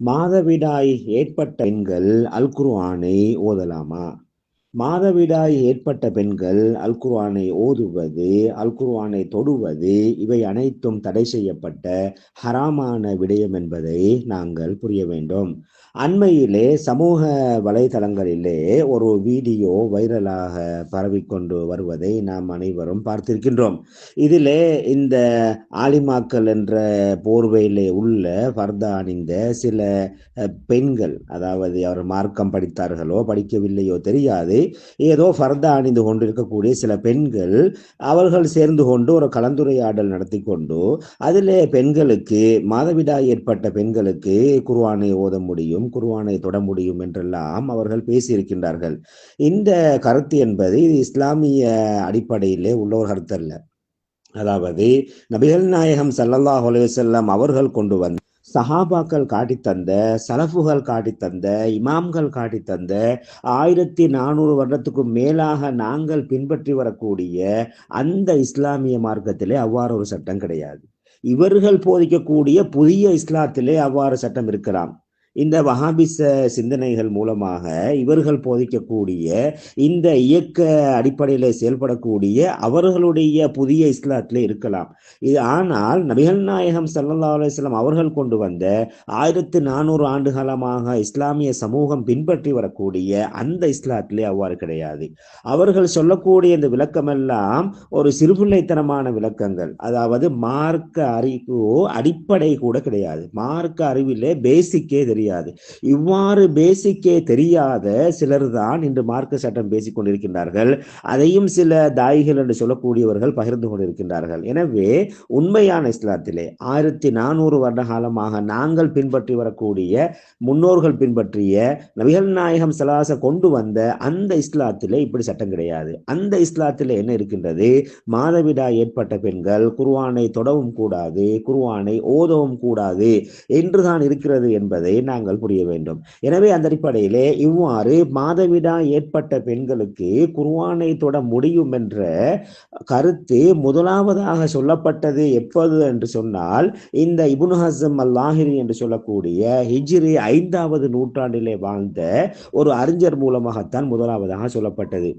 மாதவிடாய் ஏற்பட்ட பெண்கள் அல்குர்ஆனை ஓதலாமா? மாதவிடாய் ஏற்பட்ட பெண்கள் அல்குர்ஆனை ஓதுவது அல் தொடுவது இவை அனைத்தும் தடை செய்யப்பட்ட ஹராமான விடயம் என்பதை நாங்கள் புரிய வேண்டும். அண்மையிலே சமூக வலைதளங்களிலே ஒரு வீடியோ வைரலாக பரவிக்கொண்டு வருவதை நாம் அனைவரும் பார்த்திருக்கின்றோம். இதிலே இந்த ஆலிமாக்கள் என்ற போர்வையிலே உள்ள பர்தா அணிந்த சில பெண்கள் அதாவது அவர் மார்க்கம் படித்தார்களோ படிக்கவில்லையோ தெரியாது ஏதோ ஃபர்தா அணிந்து கொண்டிருக்கக்கூடிய சில பெண்கள் அவர்கள் சேர்ந்து கொண்டு ஒரு கலந்துரையாடல் நடத்தி கொண்டு அதிலே பெண்களுக்கு மாதவிடாய் ஏற்பட்ட பெண்களுக்கு குர்வானை ஓத முடியும் குர்வானை தொட முடியும் என்றெல்லாம் அவர்கள் பேசியிருக்கின்றார்கள். இந்த கருத்து என்பது இது இஸ்லாமிய அடிப்படையிலே உள்ள ஒரு கருத்து அல்ல. அதாவது நபிகள் நாயகம் சல்லல்லாஹ் அலுவலம் அவர்கள் கொண்டு வந்த சஹாபாக்கள் காட்டித்தந்த சலஃபுகள் காட்டித்தந்த இமாம்கள் காட்டித்தந்த ஆயிரத்தி நானூறு வருடத்துக்கும் மேலாக நாங்கள் பின்பற்றி வரக்கூடிய அந்த இஸ்லாமிய மார்க்கத்திலே அவ்வாறு ஒரு சட்டம் கிடையாது. இவர்கள் போதிக்கக்கூடிய புதிய இஸ்லாத்திலே அவ்வாறு சட்டம் இருக்கலாம். இந்த வஹாபிச சிந்தனைகள் மூலமாக இவர்கள் போதிக்கக்கூடிய இந்த இயக்க அடிப்படையில் செயல்படக்கூடிய அவர்களுடைய புதிய இஸ்லாத்திலே இருக்கலாம். இது ஆனால் நபிகள் நாயகம் சல்லா அலுவலாம் அவர்கள் கொண்டு வந்த ஆயிரத்து நானூறு ஆண்டு காலமாக இஸ்லாமிய சமூகம் பின்பற்றி வரக்கூடிய அந்த இஸ்லாத்திலே அவ்வாறு கிடையாது. அவர்கள் சொல்லக்கூடிய இந்த விளக்கமெல்லாம் ஒரு சிறுபிள்ளைத்தனமான விளக்கங்கள். அதாவது மார்க்க அறிவு அடிப்படை கூட கிடையாது. மார்க்க அறிவிலே பேசிக்கே தெரியும். தெரியாது. இவ்வாறு பேசிக்கே தெரியாத சிலர் தான் இன்று மார்க்க சட்டம் பேசிக் கொண்டிருக்கின்றார்கள். அதையும் சில தாய்கள் என்று சொல்லக்கூடியவர்கள் பகிர்ந்து கொண்டிருக்கின்றார்கள். எனவே உண்மையான இஸ்லாத்திலே ஆயிரத்தி நானூறு வருட காலமாக நாங்கள் பின்பற்றி வரக்கூடிய முன்னோர்கள் பின்பற்றிய நபிகள் நாயகம் சலாச கொண்டு வந்த அந்த இஸ்லாத்திலே இப்படி சட்டம் கிடையாது. அந்த இஸ்லாத்திலே என்ன இருக்கின்றது? மாதவிடா ஏற்பட்ட பெண்கள் குருவானை தொடவும் கூடாது குருவானை ஓதவும் கூடாது என்றுதான் இருக்கிறது என்பதை நாங்கள் புரிய வேண்டும். எனவே அந்த அடிப்படையிலே இவ்வாறு மாதவிடா ஏற்பட்ட பெண்களுக்கு குர்வானை தொட முடியும் என்ற கருத்து முதலாவதாக சொல்லப்பட்டது எப்போது என்று சொன்னால் இந்த இபுன் ஹசம் அல்லாஹிரி என்று சொல்லக்கூடிய ஹிஜ்ரி ஐந்தாவது நூற்றாண்டிலே வாழ்ந்த ஒரு அறிஞர் மூலமாகத்தான் முதலாவதாக சொல்லப்பட்டது.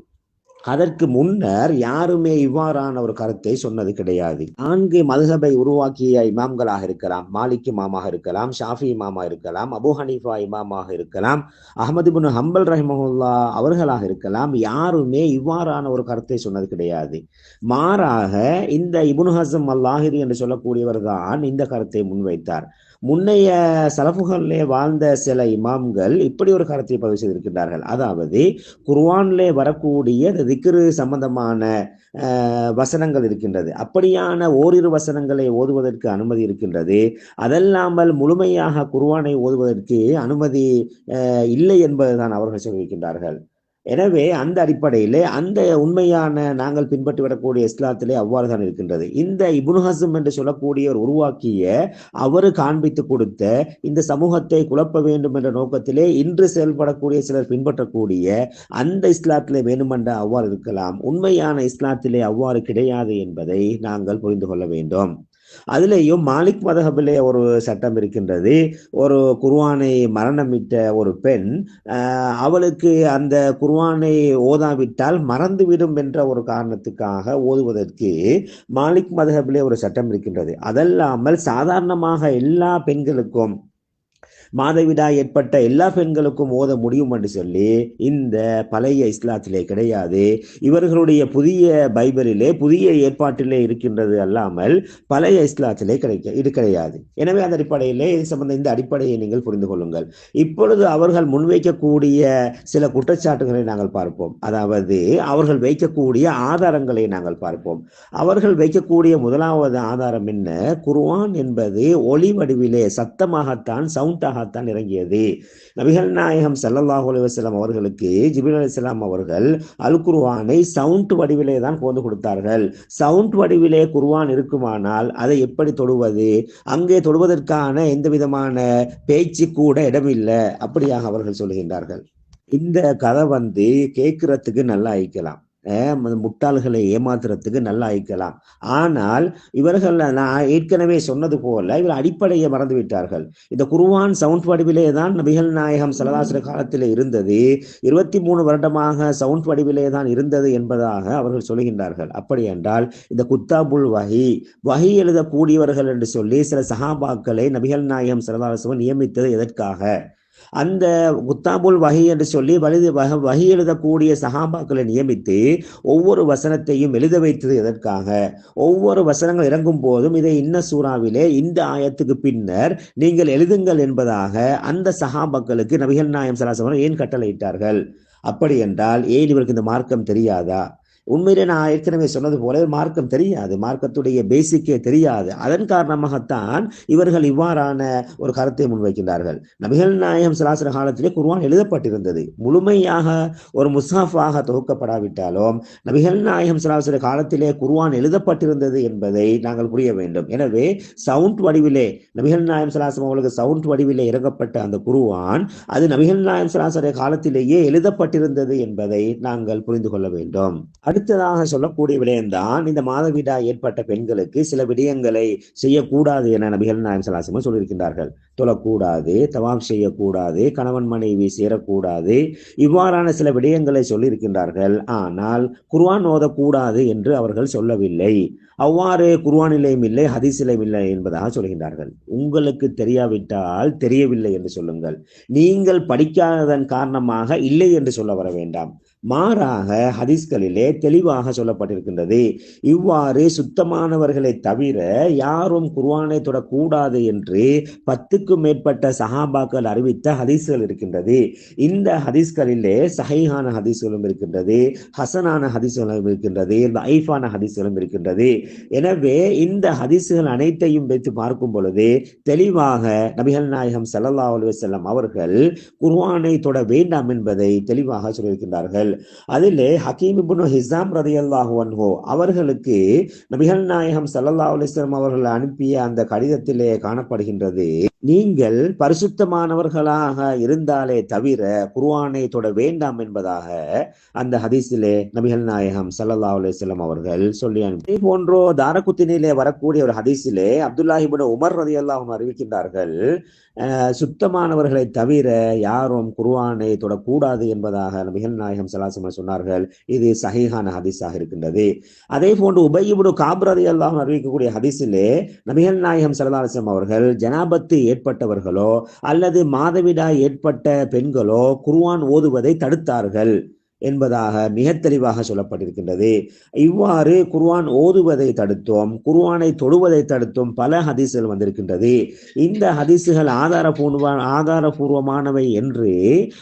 அதற்கு முன்னர் யாருமே இவ்வாறான ஒரு கருத்தை சொன்னது கிடையாது. நான்கு மதுசபை உருவாக்கிய இமாம்களாக இருக்கலாம் மாலிக் இமாமாக இருக்கலாம் ஷாஃபி இமாமா இருக்கலாம் அபு ஹனீஃபா இமாமாக இருக்கலாம் அகமது பின் ஹம்பல் ரஹிமஹுல்லா அவர்களாக இருக்கலாம் யாருமே இவ்வாறான ஒரு கருத்தை சொன்னது கிடையாது. மாறாக இந்த இபுன் ஹசம் அல்லாஹிரி என்று சொல்லக்கூடியவர் தான் இந்த கருத்தை முன்வைத்தார். முன்னைய சலஃபுகளிலே வாழ்ந்த சில இமாம்கள் இப்படி ஒரு கருத்தை பதிவு செய்திருக்கின்றார்கள். அதாவது குர்வான்லே வரக்கூடிய திக்ரு சம்பந்தமான வசனங்கள் இருக்கின்றது. அப்படியான ஓரிரு வசனங்களை ஓதுவதற்கு அனுமதி இருக்கின்றது. அதல்லாமல் முழுமையாக குர்வானை ஓதுவதற்கு அனுமதி இல்லை என்பதுதான் அவர்கள் சொல்லியிருக்கின்றார்கள். எனவே அந்த அடிப்படையிலே அந்த உண்மையான நாங்கள் பின்பற்றி வரக்கூடிய இஸ்லாத்திலே அவ்வாறு தான் இருக்கின்றது. இந்த இபுன் ஹசம் என்று சொல்லக்கூடியவர் உருவாக்கிய அவரு காண்பித்து கொடுத்த இந்த சமூகத்தை குழப்ப வேண்டும் என்ற நோக்கத்திலே இன்று செயல்படக்கூடிய சிலர் பின்பற்றக்கூடிய அந்த இஸ்லாத்திலே வேண்டுமென்ற அவ்வாறு இருக்கலாம். உண்மையான இஸ்லாத்திலே அவ்வாறு கிடையாது என்பதை நாங்கள் புரிந்து கொள்ள வேண்டும். அதுலேயும் மாலிக் மதகபிலே ஒரு சட்டம் இருக்கின்றது. ஒரு குர்வானை மரணமிட்ட ஒரு பெண் அவளுக்கு அந்த குர்வானை ஓதாவிட்டால் மறந்துவிடும் என்ற ஒரு காரணத்துக்காக ஓதுவதற்கு மாலிக் மதகபிலே ஒரு சட்டம் இருக்கின்றது. அதல்லாமல் சாதாரணமாக எல்லா பெண்களுக்கும் மாதவிடா ஏற்பட்ட எல்லா பெண்களுக்கும் ஓத முடியும் என்று சொல்லி இந்த பழைய இஸ்லாத்திலே கிடையாது. இவர்களுடைய புதிய பைபிளிலே புதிய ஏற்பாட்டிலே இருக்கின்றது அல்லாமல் பழைய இஸ்லாத்திலே கிடைக்க இது கிடையாது. எனவே அந்த அடிப்படையிலே இது சம்பந்த இந்த அடிப்படையை நீங்கள் புரிந்து கொள்ளுங்கள். இப்பொழுது அவர்கள் முன்வைக்கக்கூடிய சில குற்றச்சாட்டுகளை நாங்கள் பார்ப்போம். அதாவது அவர்கள் வைக்கக்கூடிய ஆதாரங்களை நாங்கள் பார்ப்போம். அவர்கள் வைக்கக்கூடிய முதலாவது ஆதாரம் என்ன? குர்வான் என்பது ஒளி வடிவிலே சத்தமாகத்தான் சவுண்டாகத்தான் இறங்கியது. நபிகள் நாயகம் சல்லல்லாஹு அலுவலம் அவர்களுக்கு ஜிபில் அலிஸ்லாம் அவர்கள் அல் குர்வானை சவுண்ட் வடிவிலே தான் கொண்டு கொடுத்தார்கள். சவுண்ட் வடிவிலே குர்வான் இருக்குமானால் அதை எப்படி தொடுவது? அங்கே தொடுவதற்கான எந்த விதமான பேச்சு கூட இடமில்லை அப்படியாக அவர்கள் சொல்லுகின்றார்கள். இந்த கதை வந்து கேட்கறதுக்கு நல்லா ஐக்கலாம் முட்டாள்களை ஏமாத்துறதுக்கு நல்லா ஆயிக்கலாம் ஆனால் இவர்கள் நான் ஏற்கனவே சொன்னது போல இவர் அடிப்படையை மறந்து விட்டார்கள். இந்த குருவான் சவுண்ட் வடிவிலே தான் நபிகள் நாயகம் சலதாசிர காலத்தில் இருந்தது. இருபத்தி மூணு வருடமாக சவுண்ட் வடிவிலே தான் இருந்தது என்பதாக அவர்கள் சொல்கின்றார்கள் அப்படி என்றால் இந்த குத்தாபுல் வகி வகி எழுதக்கூடியவர்கள் என்று சொல்லி சில சஹாபாக்களை நபிகள் நாயகம் சலதாசிவன் நியமித்தது எதற்காக? அந்த குத்தாபுல் வகை என்று சொல்லி வலிது வகி எழுதக்கூடிய சஹாபாக்களை நியமித்து ஒவ்வொரு வசனத்தையும் எழுத வைத்தது எதற்காக? ஒவ்வொரு வசனங்கள் இறங்கும் போதும் இதை இன்ன சூறாவிலே இந்த ஆயத்துக்கு பின்னர் நீங்கள் எழுதுங்கள் என்பதாக அந்த சஹாபாக்களுக்கு நபிகள் நாயம் சலாசவன் ஏன் கட்டளையிட்டார்கள்? அப்படி என்றால் ஏன் இவருக்கு இந்த மார்க்கம் தெரியாதா? உண்மையிலே நான் ஏற்கனவே சொன்னது போல மார்க்கம் தெரியாது மார்க்கத்துடைய பேசிக்கே தெரியாது. அதன் காரணமாகத்தான் இவர்கள் இவ்வாறான ஒரு கருத்தை முன்வைக்கின்றார்கள். நபிகள் நாயகம் சலாசர காலத்திலே குர்வான் எழுதப்பட்டிருந்தது. முழுமையாக ஒரு முசாஃபாக தொகுக்கப்படாவிட்டாலும் நபிகள் நாயகம் சலாசர காலத்திலே குர்வான் எழுதப்பட்டிருந்தது என்பதை நாங்கள் புரிய வேண்டும். எனவே சவுண்ட் வடிவிலே நபிகள் நாயம் சலாசம் அவர்களுக்கு சவுண்ட் வடிவிலே இறங்கப்பட்ட அந்த குருவான் அது நபிகள் நாயம் சலாசர காலத்திலேயே எழுதப்பட்டிருந்தது என்பதை நாங்கள் புரிந்து கொள்ள வேண்டும். அடுத்ததாக சொல்லக்கூடிய விடயம்தான் இந்த மாதவிடா ஏற்பட்ட பெண்களுக்கு சில விடயங்களை செய்யக்கூடாது என நபிகள் நாயம் சலாசம் சொல்லியிருக்கின்றார்கள். தொழக்கூடாது தவாம் செய்யக்கூடாது கணவன் மனைவி சேரக்கூடாது இவ்வாறான சில விடயங்களை சொல்லியிருக்கின்றார்கள். ஆனால் குர்வான் ஓதக்கூடாது என்று அவர்கள் சொல்லவில்லை. அவ்வாறு குர்வானிலையும் இல்லை ஹதிசிலையும் இல்லை என்பதாக சொல்கின்றார்கள். உங்களுக்கு தெரியாவிட்டால் தெரியவில்லை என்று சொல்லுங்கள். நீங்கள் படிக்காததன் காரணமாக இல்லை என்று சொல்ல வர வேண்டாம். மாறாக ஹதீஸ்களிலே தெளிவாக சொல்லப்பட்டிருக்கின்றது. இவ்வாறு சுத்தமானவர்களை தவிர யாரும் குர்வானை தொடக்கூடாது என்று பத்துக்கும் மேற்பட்ட சஹாபாக்கள் அறிவித்த ஹதீஸ்கள் இருக்கின்றது. இந்த ஹதீஸ்களிலே சஹைஹான ஹதீஸ்களும் இருக்கின்றது ஹசனான ஹதீஸ்களும் இருக்கின்றது ஐஃபான ஹதீஸ்களும் இருக்கின்றது. எனவே இந்த ஹதீஸ்கள் அனைத்தையும் வைத்து பார்க்கும் பொழுது தெளிவாக நபிகள் நாயகம் சல்லா அலைஹி அவர்கள் குர்வானை தொட வேண்டாம் என்பதை தெளிவாக சொல்லியிருக்கின்றார்கள். அதிலே ஹக்கீம் இபுனு ஹிசாம் ரதியல்லாஹு அன்ஹோ அவர்களுக்கு நபிகள் நாயகம் சல்லல்லா அலிஸ்லாம் அவர்கள் அனுப்பிய அந்த கடிதத்திலே காணப்படுகின்றது. நீங்கள் பரிசுத்தமானவர்களாக இருந்தாலே தவிர குர்வானை தொட வேண்டாம் என்பதாக அந்த ஹதீஸிலே நபிகள் நாயகம் ஸல்லல்லாஹு அலைஹி அவர்கள் சொல்லி அனுப்பி போன்றோ தாரகுத்தினிலே வரக்கூடிய ஒரு ஹதீஸிலே அப்துல்லாஹிபுட உமர் ரதி அல்லாஹும் அறிவிக்கின்றார்கள் சுத்தமானவர்களை தவிர யாரும் குர்வானை தொடக்கூடாது என்பதாக நபிகள் நாயகம் ஸல்லல்லாஹு சொன்னார்கள். இது சஹீஹான ஹதீஸாக இருக்கின்றது. அதே போன்று உபயிபுடு காப் ரதி அன்ஹு அறிவிக்கக்கூடிய ஹதீஸிலே நபிகள் நாயகம் ஸல்லல்லாஹு அவர்கள் ஜனாபத்து ஏற்பட்டவர்களோ அல்லது மாதவிடாய் ஏற்பட்ட பெண்களோ குர்ஆன் ஓதுவதை தடுத்தார்கள். என்பதாக மிக தெளிவாக சொல்லப்பட்டிருக்கின்றது. இவ்வாறு குர்வான் ஓதுவதை தடுத்தோம் குர்வானை தொடுவதை தடுத்தும் பல ஹதீசுகள் வந்திருக்கின்றது. இந்த ஹதீசுகள் ஆதாரபூர்வ ஆதாரபூர்வமானவை என்று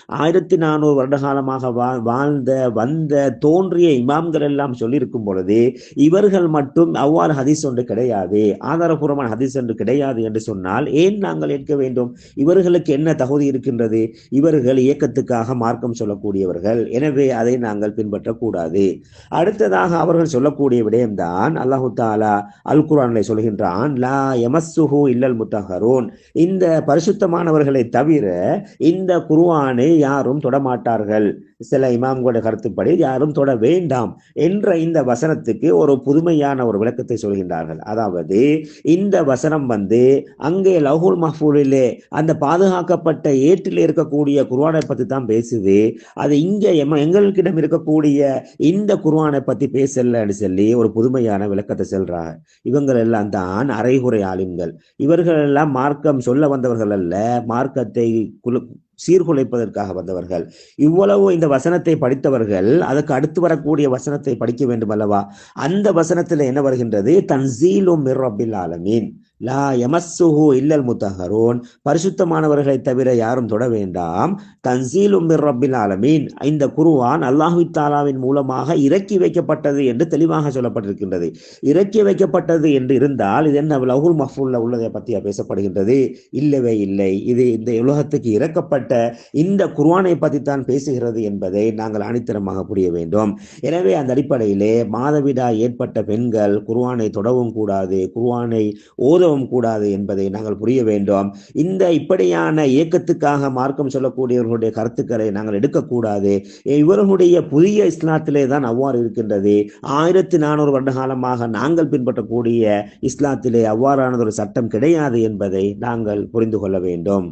ஆயிரத்தி நானூறு வருட காலமாக வா- வாழ்ந்த வந்த தோன்றிய இமாம்கள் எல்லாம் சொல்லியிருக்கும் பொழுது இவர்கள் மட்டும் அவ்வாறு ஹதீஸ் ஒன்று கிடையாது ஆதாரபூர்வமான ஹதீஸ் என்று கிடையாது என்று சொன்னால் ஏன் நாங்கள் ஏற்க வேண்டும்? இவர்களுக்கு என்ன தகுதி இருக்கின்றது? இவர்கள் இயக்கத்துக்காக மார்க்கம் சொல்லக்கூடியவர்கள். எனவே அதை நாங்கள் பின்பற்றக்கூடாது. அடுத்ததாக அவர்கள் சொல்லக்கூடிய விடயம்தான் அல்லாஹு தாலா அல் குர்ஆனிலே சொல்கின்றான் லா யமஸ்ஸுஹு இல்லல் முத்தஹரூன். இந்த பரிசுத்தமானவர்களை தவிர இந்த குருவானை யாரும் தொடமாட்டார்கள். சில இமாம்களுடைய கருத்துப்படி யாரும் தொட வேண்டாம் என்ற இந்த வசனத்துக்கு ஒரு புதுமையான ஒரு விளக்கத்தை சொல்கின்றார்கள். அதாவது இந்த வசனம் வந்து அங்கே லவ்ஹுல் மஹூலிலே அந்த பாதுகாக்கப்பட்ட ஏற்றில் இருக்கக்கூடிய குருவானை பற்றி தான் பேசுது. அது இங்கே எம எங்களுக்கிடம் இருக்கக்கூடிய இந்த குர்வானை பத்தி பேசலன்னு சொல்லி ஒரு புதுமையான விளக்கத்தை செல்றாங்க. இவங்கள் எல்லாம் தான் அரைகுறை ஆளுங்கள் இவர்கள் எல்லாம் மார்க்கம் சொல்ல வந்தவர்கள் அல்ல மார்க்கத்தை குல- சீர்குலைப்பதற்காக வந்தவர்கள். இவ்வளவு இந்த வசனத்தை படித்தவர்கள் அதுக்கு அடுத்து வரக்கூடிய வசனத்தை படிக்க வேண்டும் அல்லவா? அந்த வசனத்தில் என்ன வருகின்றது? தன்சீலும் மிர் ரப்பில் ஆலமீன். லா யமஸ்ஸுஹு இல்லல் முத்தஹரூன். பரிசுத்தமானவர்களை தவிர யாரும் தொட வேண்டாம். தன்சீலும் மிர் ரப்பில் ஆலமீன். இந்த குருவான் அல்லாஹு தாலாவின் மூலமாக இறக்கி வைக்கப்பட்டது என்று தெளிவாக சொல்லப்பட்டிருக்கின்றது. இறக்கி வைக்கப்பட்டது என்று இருந்தால் இது என்ன? லஹுல் மஹ்ஃபூல்ல உள்ளதை பற்றிய பேசப்படுகின்றது? இல்லவே இல்லை. இது இந்த உலகத்துக்கு இறக்கப்பட்ட இந்த குர்வானை பற்றி தான் பேசுகிறது என்பதை நாங்கள் அணித்தரமாக புரிய வேண்டும். எனவே அந்த அடிப்படையிலே மாதவிடா ஏற்பட்ட பெண்கள் குருவானை தொடவும் கூடாது. குர்வானை ஓதவும் தொடரவும் கூடாது என்பதை நாங்கள் புரிய வேண்டும். இந்த இப்படியான இயக்கத்துக்காக மார்க்கம் சொல்லக்கூடியவர்களுடைய கருத்துக்களை நாங்கள் எடுக்கக்கூடாது. இவர்களுடைய புதிய இஸ்லாத்திலே தான் அவ்வாறு இருக்கின்றது. ஆயிரத்தி நானூறு வருட காலமாக நாங்கள் பின்பற்றக்கூடிய இஸ்லாத்திலே அவ்வாறானதொரு சட்டம் கிடையாது என்பதை நாங்கள் புரிந்து கொள்ள வேண்டும்.